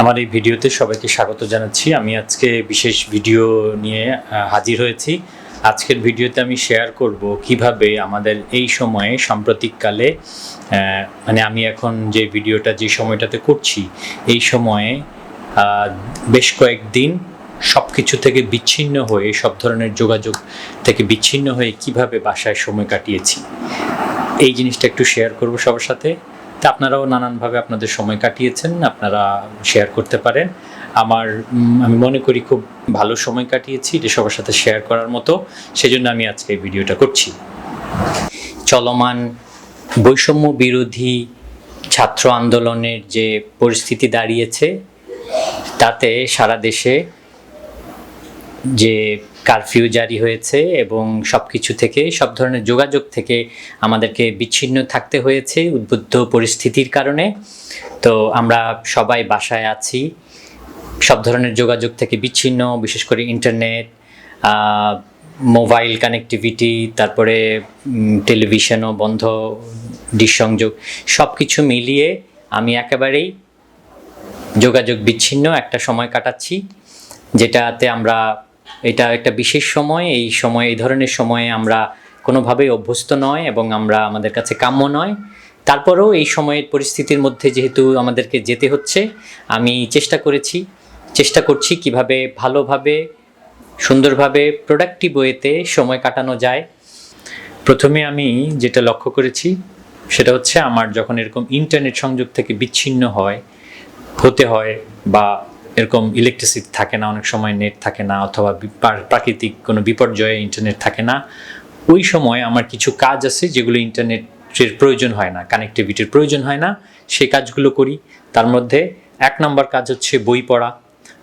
আমার এই ভিডিওতে সবাইকে স্বাগত জানাচ্ছি। আমি আজকে বিশেষ ভিডিও নিয়ে হাজির হয়েছি। আজকের ভিডিওতে আমি শেয়ার করব কীভাবে আমাদের এই সময়ে সাম্প্রতিককালে মানে আমি এখন যে ভিডিওটা, যে সময়টাতে করছি, এই সময়ে বেশ কয়েকদিন সব কিছু থেকে বিচ্ছিন্ন হয়ে, সব ধরনের যোগাযোগ থেকে বিচ্ছিন্ন হয়ে কীভাবে বাসায় সময় কাটিয়েছি, এই জিনিসটা একটু শেয়ার করব সবার সাথে। তা আপনারাও নানানভাবে আপনাদের সময় কাটিয়েছেন, আপনারা শেয়ার করতে পারেন। আমার আমি মনে করি খুব ভালো সময় কাটিয়েছি এটা সবার সাথে শেয়ার করার মতো, সেজন্য আমি আজকে এই ভিডিওটা করছি। চলমান বৈষম্য বিরোধী ছাত্র আন্দোলনের যে পরিস্থিতি দাঁড়িয়েছে, তাতে সারা দেশে যে কারফিউ জারি হয়েছে এবং সব কিছু থেকে, সব ধরনের যোগাযোগ থেকে আমাদেরকে বিচ্ছিন্ন থাকতে হয়েছে উদ্বুদ্ধ পরিস্থিতির কারণে। তো আমরা সবাই বাসায় আছি। সব ধরনের যোগাযোগ থেকে বিচ্ছিন্ন, বিশেষ করে ইন্টারনেট মোবাইল কানেক্টিভিটি, তারপরে টেলিভিশনও বন্ধ ডিশ সংযোগ সব কিছু মিলিয়ে আমি একেবারেই যোগাযোগ বিচ্ছিন্ন একটা সময় কাটাচ্ছি, যেটাতে আমরা এটা একটা বিশেষ সময়, এই সময়, এই ধরনের সময়ে আমরা কোনোভাবেই অভ্যস্ত নয় এবং আমরা আমাদের কাছে কাম্য নয়। তারপরেও এই সময়ের পরিস্থিতির মধ্যে যেহেতু আমাদেরকে যেতে হচ্ছে, আমি চেষ্টা করেছি, চেষ্টা করছি কীভাবে ভালোভাবে, সুন্দরভাবে প্রোডাক্টিভ ওয়েতে সময় কাটানো যায়। প্রথমে আমি যেটা লক্ষ্য করেছি, সেটা হচ্ছে আমার যখন এরকম ইন্টারনেট সংযোগ থেকে বিচ্ছিন্ন হয়, হতে হয় বা এরকম ইলেকট্রিসিটি থাকে না, অনেক সময় নেট থাকে না, অথবা প্রাকৃতিক কোনো বিপর্যয়ে ইন্টারনেট থাকে না। ওই সময় আমার কিছু কাজ আছে যেগুলো ইন্টারনেটের প্রয়োজন হয় না কানেক্টিভিটির প্রয়োজন হয় না, সেই কাজগুলো করি। তার মধ্যে এক নম্বর কাজ হচ্ছে বই পড়া।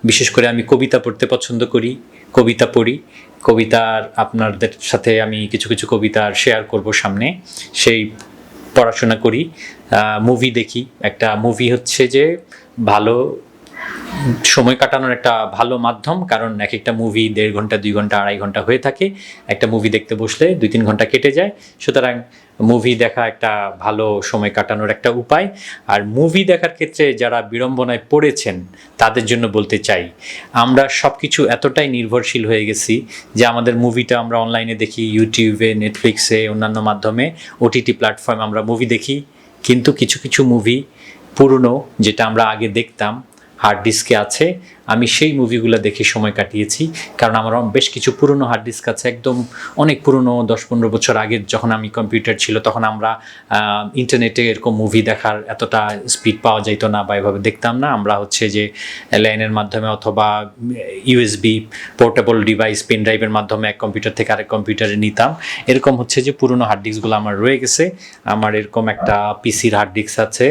বিশেষ করে আমি কবিতা পড়তে পছন্দ করি, কবিতা পড়ি। কবিতার আপনাদের সাথে আমি কিছু কিছু কবিতার শেয়ার করব সামনে। সেই পড়াশোনা করি। মুভি দেখি। একটা মুভি হচ্ছে যে ভালো সময় কাটানোর একটা ভালো মাধ্যম, কারণ এক একটা মুভি দেড় ঘণ্টা, দুই ঘণ্টা, আড়াই ঘণ্টা হয়ে থাকে। একটা মুভি দেখতে বসলে দুই তিন ঘণ্টা কেটে যায়। সুতরাং মুভি দেখা একটা ভালো সময় কাটানোর একটা উপায়। আর মুভি দেখার ক্ষেত্রে যারা বিড়ম্বনায় পড়েছেন, তাদের জন্য বলতে চাই, আমরা সব কিছু এতটাই নির্ভরশীল হয়ে গেছি যে আমাদের মুভিটা আমরা অনলাইনে দেখি ইউটিউবে নেটফ্লিক্সে অন্যান্য মাধ্যমে ওটিটি প্ল্যাটফর্মে আমরা মুভি দেখি। কিন্তু কিছু কিছু মুভি পুরনো, যেটা আমরা আগে দেখতাম হার্ড ডিস্কে আছে। আমি সেই মুভিগুলো দেখে সময় কাটিয়েছি, কারণ আমার বেশ কিছু পুরনো হার্ড ডিস্ক আছে, একদম অনেক পুরনো দশ পনেরো বছর আগে যখন আমি কম্পিউটার ছিল, তখন আমরা ইন্টারনেটে এরকম মুভি দেখার এতটা স্পিড পাওয়া যেত না বা এভাবে দেখতাম না। আমরা হচ্ছে যে লাইনের মাধ্যমে অথবা ইউএসবি পোর্টেবল ডিভাইস পেন ড্রাইভের মাধ্যমে এক কম্পিউটার থেকে আরেক কম্পিউটারে নিতাম। এরকম হচ্ছে যে, পুরনো হার্ড ডিস্কগুলো আমার রয়ে গেছে। আমার এরকম একটা পিসির হার্ড ডিস্ক আছে।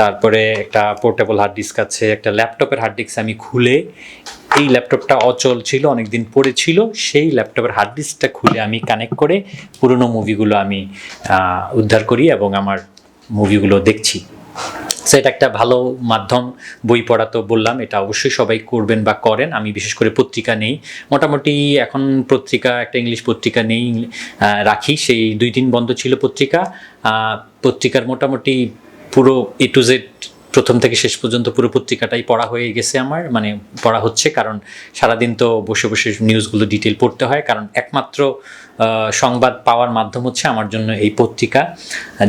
তারপরে একটা পোর্টেবল হার্ড ডিস্ক আছে, একটা ল্যাপটপের হার্ড ডিস্ক আমি খুলে, এই ল্যাপটপটা অচল ছিল, অনেকদিন পড়ে ছিল, সেই ল্যাপটপের হার্ড ডিস্কটা খুলে আমি কানেক্ট করে পুরনো মুভিগুলো আমি উদ্ধার করি এবং আমার মুভিগুলো দেখছি। সো এটা একটা ভালো মাধ্যম, বই পড়া তো বললাম, এটা অবশ্যই সবাই করবেন বা করেন, আমি বিশেষ করে পত্রিকা নেই। মোটামুটি এখন পত্রিকা, একটা ইংলিশ পত্রিকা নেই রাখি, সেই দুই দিন বন্ধ ছিল পত্রিকা পত্রিকার মোটামুটি পুরো এ টু জেড প্রথম থেকে শেষ পর্যন্ত পুরো পত্রিকাটাই পড়া হয়ে গেছে আমার মানে পড়া হচ্ছে, কারণ সারাদিন তো বসে বসে নিউজগুলো ডিটেল পড়তে হয়, কারণ একমাত্র সংবাদ পাওয়ার মাধ্যম হচ্ছে আমার জন্য এই পত্রিকা,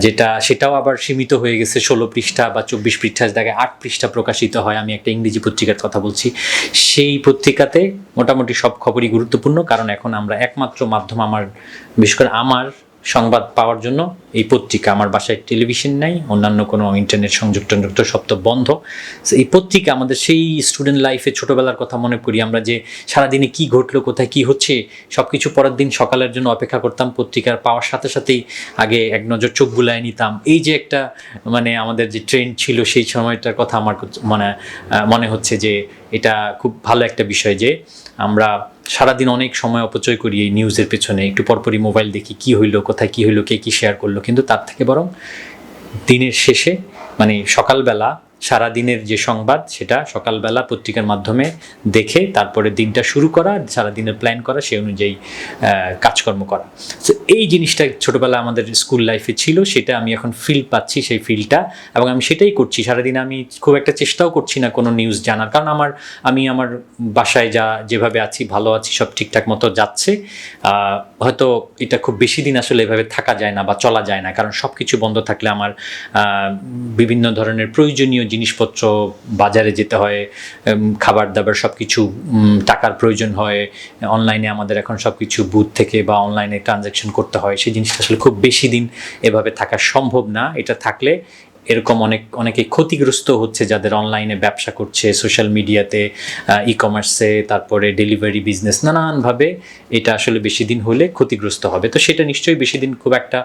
যেটা, সেটাও আবার সীমিত হয়ে গেছে, ষোলো পৃষ্ঠা বা চব্বিশ পৃষ্ঠা দেখে আট পৃষ্ঠা প্রকাশিত হয়, আমি একটা ইংরেজি পত্রিকার কথা বলছি। সেই পত্রিকাতে মোটামুটি সব খবরই গুরুত্বপূর্ণ, কারণ এখন আমরা একমাত্র মাধ্যম আমার, বিশেষ করে আমার সংবাদ পাওয়ার জন্য এই পত্রিকা আমার বাসায় টেলিভিশন নাই, অন্যান্য কোনো ইন্টারনেট সংযোগ টংযোগ সব তো বন্ধ। এই পত্রিকা আমাদের সেই স্টুডেন্ট লাইফে ছোটবেলার কথা মনে করি, আমরা যে সারাদিনে কি ঘটলো, কোথায় কি হচ্ছে সব কিছু পরের দিন সকালের জন্য অপেক্ষা করতাম, পত্রিকার পাওয়ার সাথে সাথেই আগে এক নজর চোখ বুলায় নিতাম। এই যে একটা মানে আমাদের যে ট্রেন্ড ছিল সেই সময়টার কথা আমার মানে মনে হচ্ছে যে এটা খুব ভালো একটা বিষয় যে আমরা সারাদিন অনেক সময় অপচয় করি এই নিউজের পেছনে। একটু পরপরই মোবাইল দেখি কি হইল, কোথায় কি হইল, কে কি শেয়ার করল। কিন্তু তার থেকে বরং দিনের শেষে মানে সকালবেলা সারাদিনের যে সংবাদ, সেটা সকালবেলা পত্রিকার মাধ্যমে দেখে তারপরে দিনটা শুরু করা, সারাদিনের প্ল্যান করা, সেই অনুযায়ী কাজকর্ম করা। তো এই জিনিসটা ছোটোবেলা আমাদের স্কুল লাইফে ছিল, সেটা আমি এখন ফিল পাচ্ছি, সেই ফিলটা এবং আমি সেটাই করছি, সারাদিন আমি খুব একটা চেষ্টাও করছি না কোনো নিউজ জানার। কারণ আমার, আমি আমার বাসায় যা, যেভাবে আছি, ভালো আছি, সব ঠিকঠাক মতো যাচ্ছে। হয়তো এটা খুব বেশি দিন আসলে এভাবে থাকা যায় না বা চলা যায় না। কারণ সব কিছু বন্ধ থাকলে আমার বিভিন্ন ধরনের প্রয়োজনীয় জিনিসপত্র বাজারে যেতে হয় খাবার দাবার সব কিছু টাকার প্রয়োজন হয়, অনলাইনে আমাদের এখন সব কিছু বুথ থেকে বা অনলাইনে ট্রানজ্যাকশন করতে হয়, সেই জিনিসটা আসলে খুব বেশি দিন এভাবে থাকা সম্ভব না। এটা থাকলে এরকম অনেক, অনেকে ক্ষতিগ্রস্ত হচ্ছে যাদের অনলাইনে ব্যবসা করছে সোশ্যাল মিডিয়াতে ই কমার্সে তারপরে ডেলিভারি বিজনেস নানানভাবে এটা আসলে বেশি দিন হলে ক্ষতিগ্রস্ত হবে। তো সেটা নিশ্চয়ই বেশি দিন খুব একটা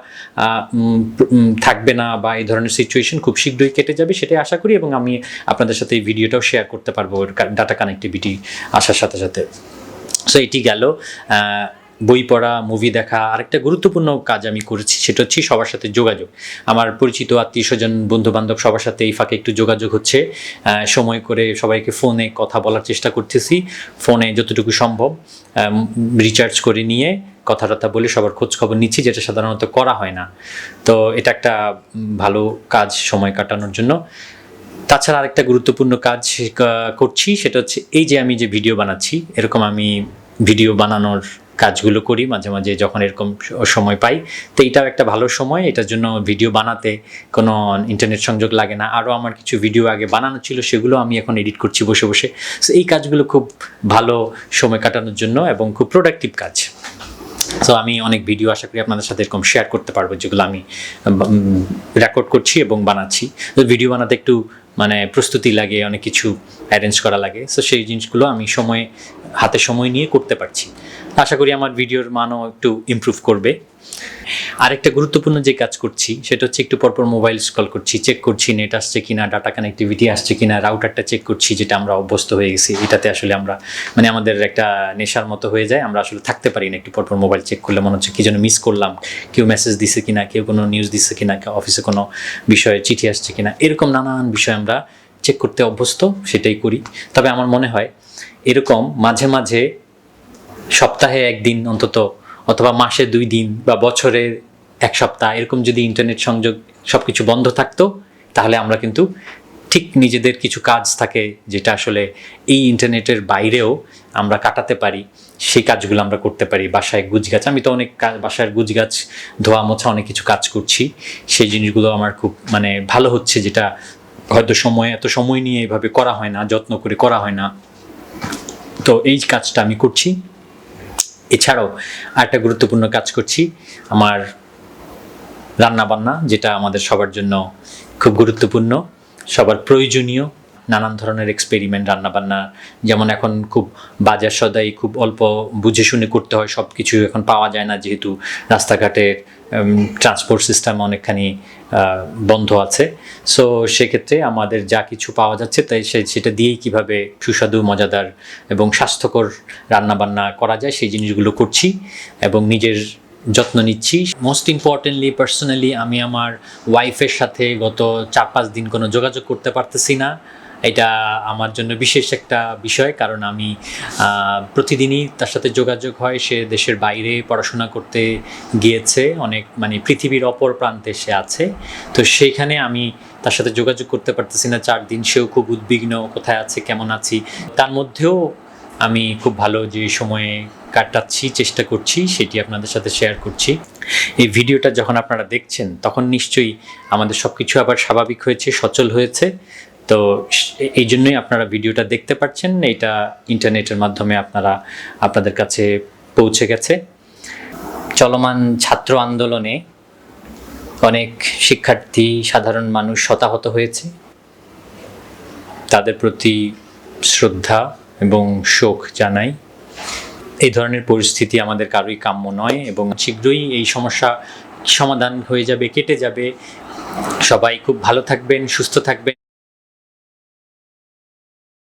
থাকবে না বা এই ধরনের সিচুয়েশন খুব শীঘ্রই কেটে যাবে, সেটাই আশা করি এবং আমি আপনাদের সাথে এই ভিডিওটাও শেয়ার করতে পারব ডাটা কানেক্টিভিটি আসার সাথে সাথে। সো এটি গেল বই পড়া মুভি দেখা, আরেকটা গুরুত্বপূর্ণ কাজ আমি করেছি, সেটা হচ্ছে সবার সাথে যোগাযোগ। আমার পরিচিত আত্মীয় স্বজন বন্ধু বান্ধব সবার সাথে এই ফাঁকে একটু যোগাযোগ হচ্ছে। সময় করে সবাইকে ফোনে কথা বলার চেষ্টা করতেছি। ফোনে যতটুকু সম্ভব রিচার্জ করে নিয়ে কথা টথা বলে সবার খোঁজ খবর নিচ্ছি, যেটা সাধারণত করা হয় না। তো এটা একটা ভালো কাজ সময় কাটানোর জন্য। তাছাড়া আরেকটা গুরুত্বপূর্ণ কাজ করছি, সেটা হচ্ছে এই যে আমি যে ভিডিও বানাচ্ছি, এরকম আমি ভিডিও বানানোর কাজগুলো করি, মাঝে মাঝে যখন এরকম সময় পাই, তো এটাও একটা ভালো সময়। এটার জন্য ভিডিও বানাতে কোনো ইন্টারনেট সংযোগ লাগে না। আরও আমার কিছু ভিডিও আগে বানানো ছিল, সেগুলো আমি এখন এডিট করছি বসে বসে। So, এই কাজগুলো খুব ভালো সময় কাটানোর জন্য এবং খুব প্রোডাক্টিভ কাজ। সো আমি অনেক ভিডিও আশা করি আপনাদের সাথে এরকম শেয়ার করতে পারব, যেগুলো আমি রেকর্ড করছি এবং বানাচ্ছি। ভিডিও বানাতে একটু মানে প্রস্তুতি লাগে, অনেক কিছু অ্যারেঞ্জ করা লাগে। সো সেই জিনিসগুলো আমি সময়, হাতে সময় নিয়ে করতে পারছি। আশা করি আমার ভিডিওর মানও একটু ইম্প্রুভ করবে। আরেকটা গুরুত্বপূর্ণ যে কাজ করছি, সেটা হচ্ছে একটু পরপর মোবাইল স্কল করছি চেক করছি নেট আসছে কিনা ডাটা কানেক্টিভিটি আসছে কিনা রাউটারটা চেক করছি যেটা আমরা অভ্যস্ত হয়ে গেছি। এটাতে আসলে আমরা মানে আমাদের একটা নেশার মতো হয়ে যায়, আমরা আসলে থাকতে পারি না একটু পরপর মোবাইল চেক করলে। মনে হচ্ছে কি যেন মিস করলাম, কেউ মেসেজ দিছে কিনা, কেউ কোনো নিউজ দিচ্ছে কিনা, কেউ অফিসে কোনো বিষয়ে চিঠি আসছে কিনা, এরকম নানান বিষয় আমরা চেক করতে অভ্যস্ত, সেটাই করি। তবে আমার মনে হয়, এরকম মাঝে মাঝে সপ্তাহে একদিন অন্তত অথবা মাসে দুই দিন বা বছরে এক সপ্তাহ, এরকম যদি ইন্টারনেট সংযোগ সব কিছু বন্ধ থাকতো, তাহলে আমরা কিন্তু ঠিক নিজেদের কিছু কাজ থাকে যেটা আসলে এই ইন্টারনেটের বাইরেও আমরা কাটাতে পারি। সেই কাজগুলো আমরা করতে পারি। বাসায় গুজগাছ, আমি তো অনেক বাসার গুজগাছ, ধোয়া মোছা অনেক কিছু কাজ করছি। সেই জিনিসগুলো আমার খুব মানে ভালো হচ্ছে যেটা হয়তো সময়, এত সময় নিয়ে এভাবে করা হয় না, যত্ন করে করা হয় না। তো এই কাজটা আমি করছি। এছাড়াও আরেকটা গুরুত্বপূর্ণ কাজ করছি, আমার রান্নাবান্না, যেটা আমাদের সবার জন্য খুব গুরুত্বপূর্ণ, সবার প্রয়োজনীয়, নানান ধরনের এক্সপেরিমেন্ট রান্নাবান্না, যেমন এখন খুব বাজার সদাই খুব অল্প বুঝে শুনে করতে হয় সব কিছু এখন পাওয়া যায় না, যেহেতু রাস্তাঘাটের ট্রান্সপোর্ট সিস্টেম অনেকখানি বন্ধ আছে। সো সেক্ষেত্রে আমাদের যা কিছু পাওয়া যাচ্ছে, তাই সেটা দিয়েই কীভাবে সুস্বাদু, মজাদার এবং স্বাস্থ্যকর রান্নাবান্না করা যায়, সেই জিনিসগুলো করছি এবং নিজের যত্ন নিচ্ছি। মোস্ট ইম্পর্টেন্টলি পার্সোনালি আমি আমার ওয়াইফের সাথে গত চার পাঁচ দিন কোনো যোগাযোগ করতে পারতেছি না। এটা আমার জন্য বিশেষ একটা বিষয়, কারণ আমি প্রতিদিনই তার সাথে যোগাযোগ হয়। সে দেশের বাইরে পড়াশোনা করতে গিয়েছে, অনেক মানে পৃথিবীর অপর প্রান্তে সে আছে। তো সেইখানে আমি তার সাথে যোগাযোগ করতে পারতেছি না, চার দিন সেও খুব উদ্বিগ্ন, কোথায় আছে, কেমন আছি। তার মধ্যেও আমি খুব ভালো যে সময়ে কাটাচ্ছি, চেষ্টা করছি, সেটি আপনাদের সাথে শেয়ার করছি। এই ভিডিওটা যখন আপনারা দেখছেন, তখন নিশ্চয়ই আমাদের সব কিছু আবার স্বাভাবিক হয়েছে, সচল হয়েছে। তো এই জন্যই আপনারা ভিডিওটা দেখতে পাচ্ছেন, এটা ইন্টারনেটের মাধ্যমে আপনারা, আপনাদের কাছে পৌঁছে গেছে। চলমান ছাত্র আন্দোলনে অনেক শিক্ষার্থী, সাধারণ মানুষ হতাহত হয়েছে। তাদের প্রতি শ্রদ্ধা এবং শোক জানাই। এই ধরনের পরিস্থিতি আমাদের কারোই কাম্য নয় এবং শীঘ্রই এই সমস্যা সমাধান হয়ে যাবে, কেটে যাবে। সবাই খুব ভালো থাকবেন, সুস্থ থাকবেন।